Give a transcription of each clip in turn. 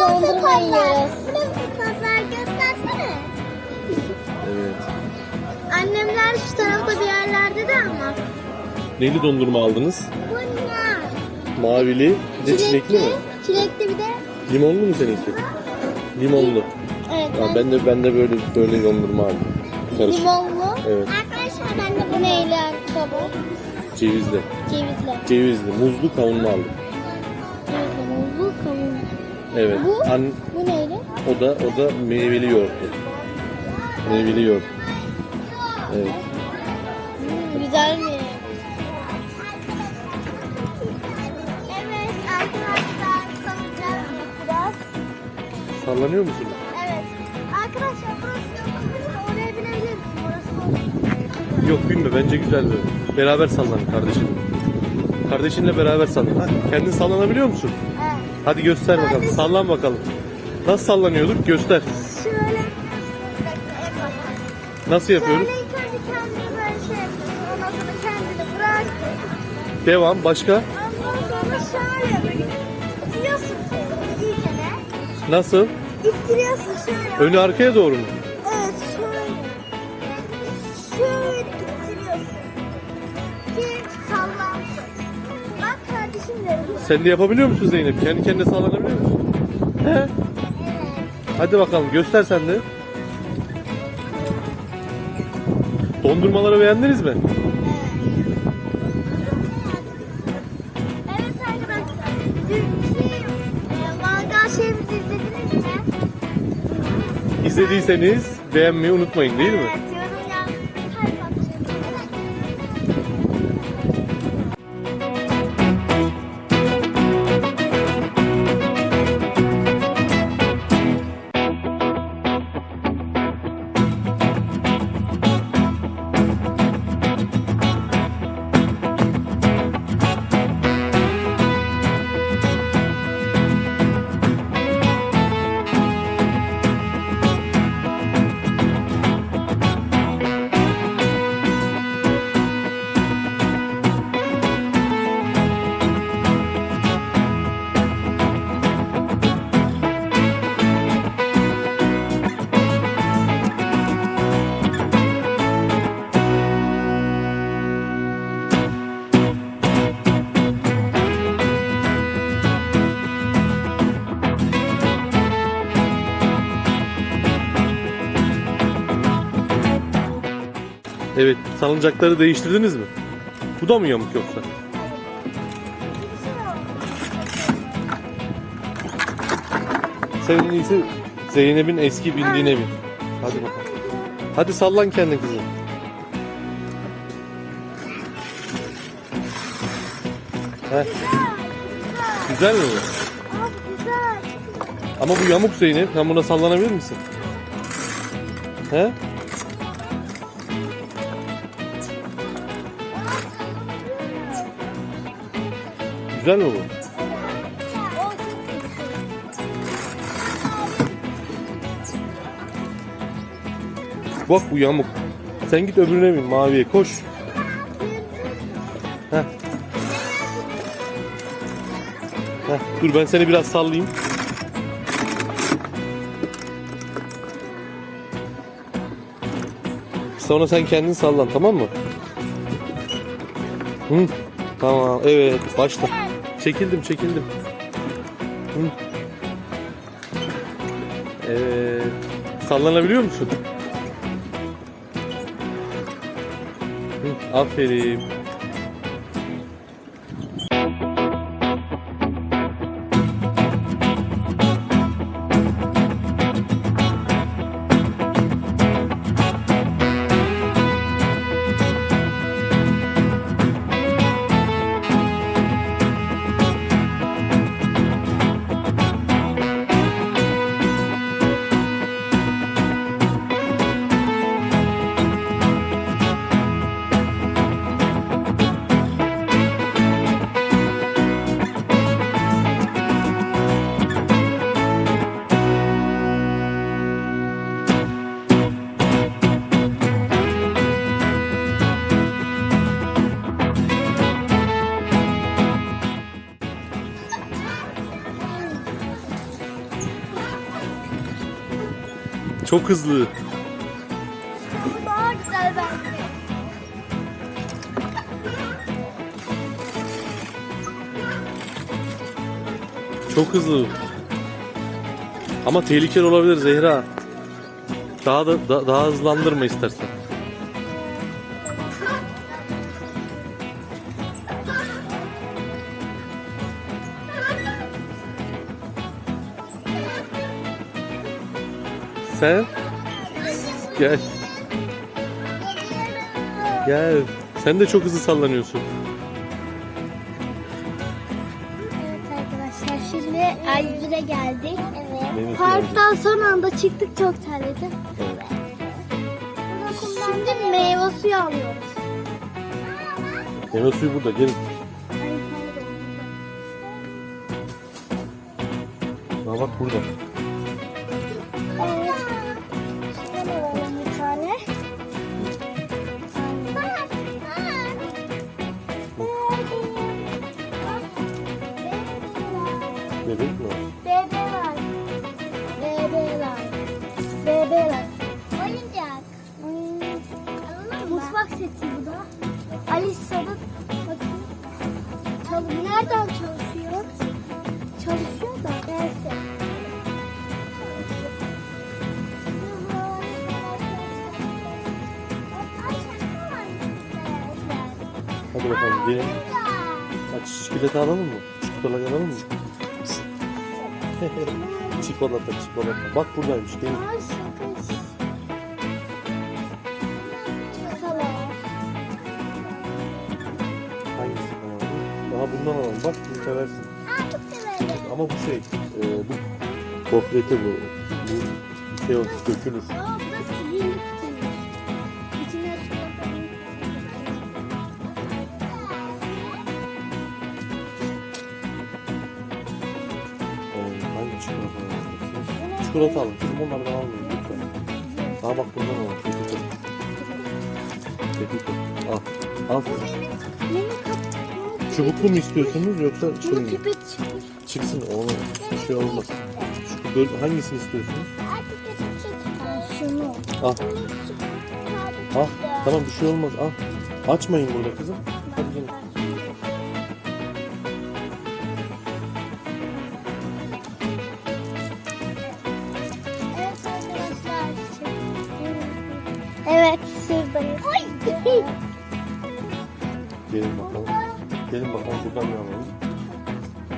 Dondurma yiyoruz. Burası pazar göstersene. Evet. Annemler şu tarafta bir yerlerde de ama. Neyli dondurma aldınız? Bunlar. Mavili, bir de çilekli mi? Çilekli bir de. Limonlu mu seninki? Limonlu. Evet. Ha, ben de ben de böyle böyle dondurma aldım. Karışık. Limonlu. Evet. Arkadaşlar ben de Bu neyle baba? Cevizli. Cevizli. Cevizli, muzlu kavunlu aldım. Evet. Bu? An, Bu neyle? o da o da meyveli yoğurtlu. Meyveli yoğurt. Evet. Hmm, güzel mi? Evet arkadaşlar sanacağız biraz. Sallanıyor musun? Evet. Arkadaşlar burası yokmuş. Oraya binebiliriz. Burası olur. Yok bilme bence güzel böyle. Beraber sallan kardeşim. Kardeşinle beraber sallan. Kendin sallanabiliyor musun? Hadi göster bakalım. Sallan bakalım. Nasıl sallanıyorduk? Göster. Şöyle. Nasıl yapıyoruz? Şöyle ilk önce kendini böyle şey yapıyorsun. Ondan sonra kendini bırak. Devam. Başka? Ondan sonra şöyle yapıyorsun. İttiriyorsun. İlk ele. Nasıl? İttiriyorsun şöyle. Önü arkaya doğru mu? Sen de yapabiliyor musun Zeynep? Kendi kendine sallanabiliyor musun? He? Hadi bakalım göster sen de. Dondurmaları beğendiniz mi? Evet arkadaşlar. Dünkü e, mangal şeyimizi izlediniz mi? İzlediyseniz beğenmeyi unutmayın değil mi? Evet Salıncakları değiştirdiniz mi? Bu da mı yamuk yoksa? Sen en iyisi Zeynep'in eski bindiğine bin. Hadi bakalım. Hadi sallan kendin kızım. Güzel mi bu? Ama bu yamuk Zeynep. Sen buna sallanabilir misin? He? Güzel mi? Bak bu yamuk. Sen git öbürüne bin maviye koş. Heh. Heh, dur ben seni biraz sallayayım. Sonra sen kendin sallan tamam mı? Hı, tamam evet başla. Çekildim çekildim. Hı. Evet. Sallanabiliyor musun? Hı, aferin. Çok hızlı. Bu daha güzel bence. Çok hızlı. Ama tehlikeli olabilir Zehra. Daha da da- daha hızlandırma istersen. Sen gel. Gel. Sen de çok hızlı sallanıyorsun. Evet arkadaşlar şimdi Aygül'e geldik. Evet. Parktan son anda çıktık çok terledim. Şimdi meyve suyu alıyoruz. Meyve suyu burada gelin. Ha bak burada. Seti bu da. Alisa'nın bakın. Çalı nereden çalışıyor? Çalışıyor da. Neyse. Hadi bakalım gelin. Aç çikolata alalım mı? Çikolata alalım mı? çikolata çikolata. Bak buradaymış gelin. Bundan alalım. Bak bunu seversin. Aa, çok severim. Ama bu şey. E, bu gofreti bu. Bu şey olur dökülür. Aa bu da sihirli kutuymuşİçine çikolata. E, hangi çikolata alalım? Çikolata alın. Kızım onlardan almayın lütfen. Daha bak bundan alalım. Pekito. Pekito. Al. Al. kızım. Çubuklu mu istiyorsunuz yoksa şey Bunu mi? pipet çıkmış. Çıksın onu bir şey olmaz. Şu böl hangisini istiyorsunuz? Artık şunu. Al. Al. Tamam bir şey olmaz. Al. Açmayın burada kızım. Hadi arkadaşlar. Evet şuradayız. Gelin bakalım. Gelin bakalım buradan ne alalım.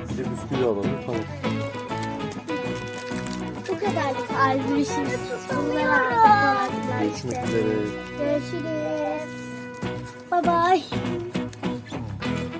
Bir bisküvi alalım. Tamam. Bu kadarlık albüşümüz. Bunlar Görüşmek üzere. Görüşürüz. Bye bye.